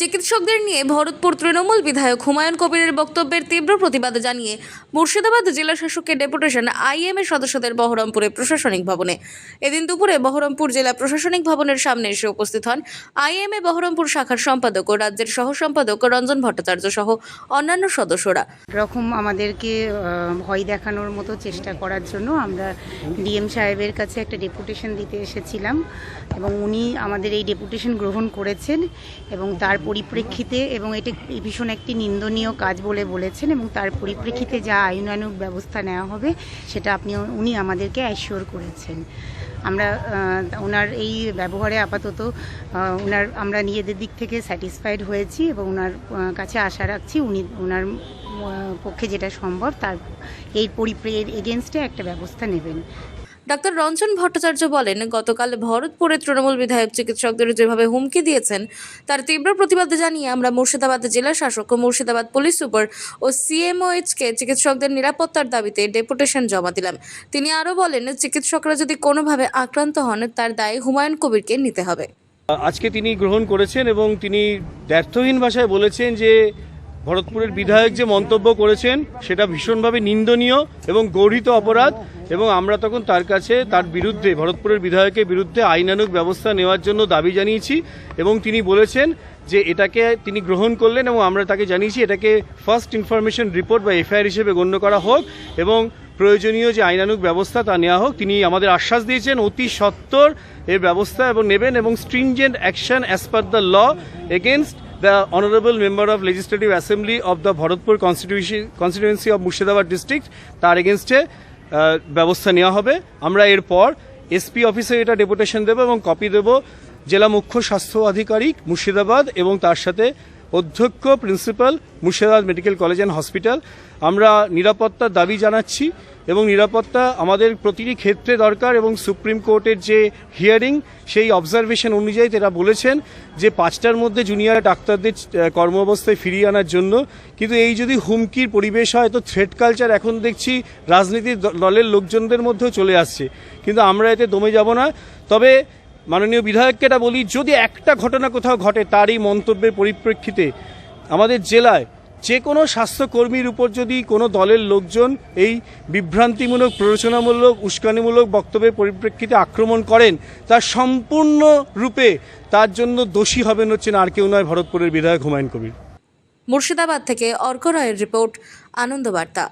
চিকিৎসকদের নিয়ে ভরতপুর তৃণমূল বিধায়ক হুমায়ুন কবিরের বক্তব্যের তীব্র প্রতিবাদ জানিয়ে মুর্শিদাবাদ জেলা শাসকের ডেপুটেশন আইএম এর সদস্যদের বহরমপুরে প্রশাসনিক ভবনে। এদিন দুপুরে বহরমপুর জেলা প্রশাসনিক ভবনের সামনে এসে উপস্থিত হন আইএম এ বহরমপুর শাখার সম্পাদক ও রাজ্যের সহ সম্পাদক রঞ্জন ভট্টাচার্য সহ অন্যান্য সদস্যরা। রকম আমাদেরকে ভয় দেখানোর মতো চেষ্টা করার জন্য আমরা ডিএম সাহেবের কাছে একটা ডেপুটেশন দিতে এসেছিলাম এবং উনি আমাদের এই ডেপুটেশন গ্রহণ করেছেন এবং তার পরিপ্রেক্ষিতে এবং এটা ভীষণ একটি নিন্দনীয় কাজ বলে বলেছেন এবং তার পরিপ্রেক্ষিতে যা আইনানুগ ব্যবস্থা নেওয়া হবে, সেটা আপনি উনি আমাদেরকে অ্যাসিওর করেছেন। আমরা ওনার এই ব্যবহারে আপাতত ওনার, আমরা নিজেদের দিক থেকে স্যাটিসফাইড হয়েছি এবং ওনার কাছে আশা রাখছি উনি, ওনার পক্ষে যেটা সম্ভব তার, এই পরিপ্রে এগেনস্টে একটা ব্যবস্থা নেবেন। ডাক্তার রঞ্জন ভট্টাচার্য বলেন, গতকাল ভরতপুরে তৃণমূল বিধায়ক চিকিৎসকদের যেভাবে হুমকি দিয়েছেন, তার তীব্র প্রতিবাদ জানিয়ে আমরা মুর্শিদাবাদ জেলা শাসক ও মুর্শিদাবাদ পুলিশ সুপার ও সিএমওএইচকে চিকিৎসকদের নিরাপত্তার দাবিতে ডেপুটেশন জমা দিলাম। তিনি আরও বলেন, চিকিৎসকরা যদি কোনোভাবে আক্রান্ত হন, তার দায় হুমায়ুন কবিরকে নিতে হবে। আজকে তিনি গ্রহণ করেছেন এবং তিনি ব্যর্থহীন ভাষায় বলেছেন যে ভরতপুরের বিধায়ক যে মন্তব্য করেছেন, সেটা ভীষণভাবে নিন্দনীয় এবং গৌরিত অপরাধ এবং আমরা তখন তার কাছে, তার বিরুদ্ধে, ভরতপুরের বিধায়কের বিরুদ্ধে আইনানুগ ব্যবস্থা নেওয়ার জন্য দাবি জানিয়েছি এবং তিনি বলেছেন যে এটাকে তিনি গ্রহণ করলেন এবং আমরা তাকে জানিয়েছি এটাকে ফার্স্ট ইনফরমেশন রিপোর্ট বা এফআইআর হিসেবে গণ্য করা হোক এবং প্রয়োজনীয় যে আইনানুক ব্যবস্থা তা নেওয়া হোক, তিনি আমাদের আশ্বাস দিয়েছেন, অতি সত্বর এর ব্যবস্থা এবং নেবেন এবং stringent action as per the law against the honourable member of legislative assembly of the Bharatpur constitution constituency of Murshidabad district তার এগেনস্টে ব্যবস্থা নেওয়া হবে। আমরা এরপর এসপি অফিসে এটা ডেপুটেশন দেবো এবং কপি দেব। জেলা মুখ্য স্বাস্থ্য আধিকারিক মুর্শিদাবাদ এবং তার সাথে অধ্যক্ষ principal Murshidabad medical college and hospital. আমরা নিরাপত্তার দাবি জানাচ্ছি এবং নিরাপত্তা আমাদের প্রতিটি ক্ষেত্রে দরকার এবং সুপ্রিম কোর্টের যে হিয়ারিং সেই অবজারভেশন অনুযায়ী তারা বলেছেন যে পাঁচটার মধ্যে জুনিয়র ডাক্তারদের আহ, কর্মাবস্থায় ফিরিয়ে আনার জন্য। কিন্তু এই যদি হুমকির পরিবেশ হয় তো থ্রেড কালচার এখন দেখছি রাজনীতির দলের লোকজনদের মধ্যেও চলে আসছে। কিন্তু আমরা এতে দমে যাব না। তবে মাননীয় বিধায়ককে এটা বলি, যদি একটা ঘটনা কোথাও ঘটে তার এই মন্তব্যের পরিপ্রেক্ষিতে আমাদের জেলায় যে কোনো স্বাস্থ্যকর্মীর উপর যদি কোনো দলের লোকজন এই বিভ্রান্তিমূলক, প্ররোচনামূলক, উস্কানিমূলক বক্তব্যের পরিপ্রেক্ষিতে আক্রমণ করেন তার সম্পূর্ণ রূপে তার জন্য দোষী হবেন হচ্ছেন আর কেউ নয় ভরতপুরের বিধায়ক হুমায়ুন কবির। মুর্শিদাবাদ থেকে অর্ক রায়ের রিপোর্ট, আনন্দবার্তা।